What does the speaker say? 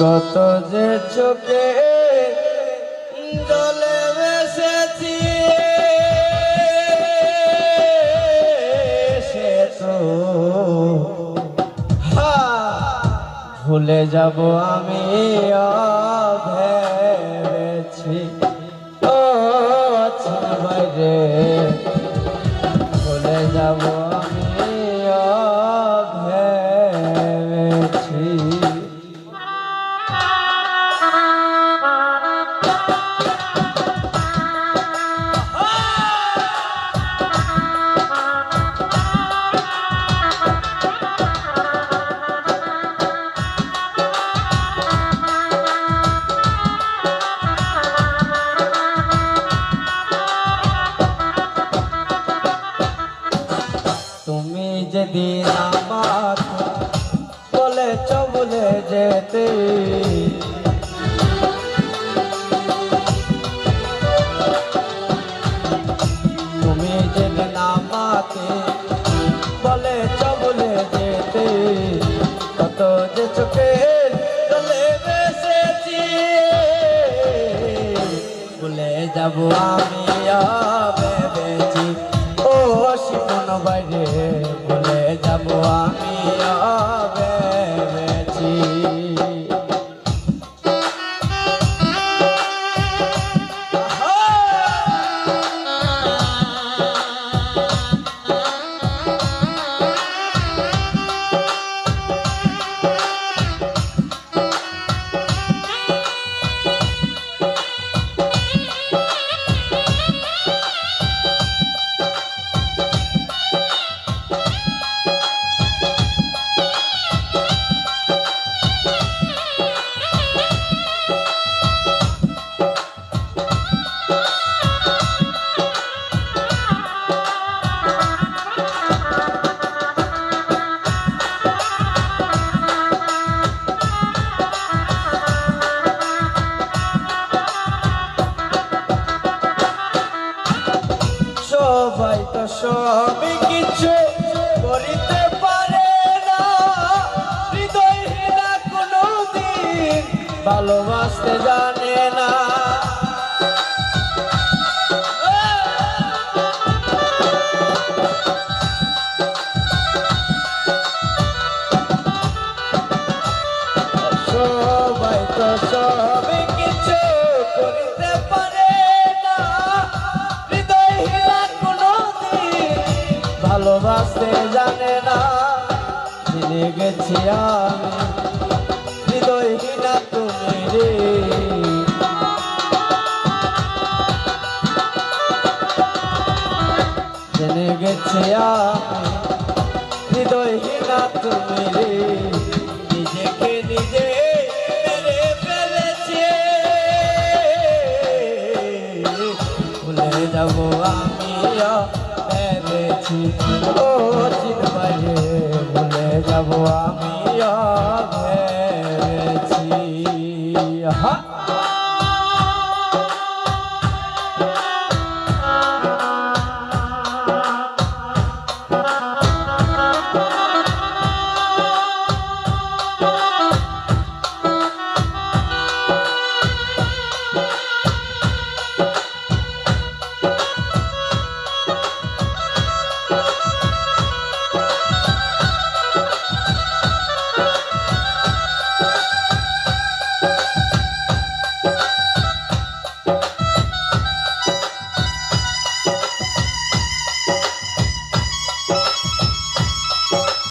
কত যে চোখে জলে বেসেছি সে তো ভুলে যাব আমি যেদিন আমার বলে যেতে। তুমি যেদিন আমাকে বলে যেতে, কত যে চোখে যাব আমি ভেবেছি সবই কিছু করিতে পারে না। ভালোবাসতে জানে না। সবাই ভালোবাসতে জানে না। জেনে গেছি আমি। হৃদয়হীনা তুমি তুমি নিজেকে নিজে পেয়েছি ও চিনবাইয়ে ভুলে যাব আমি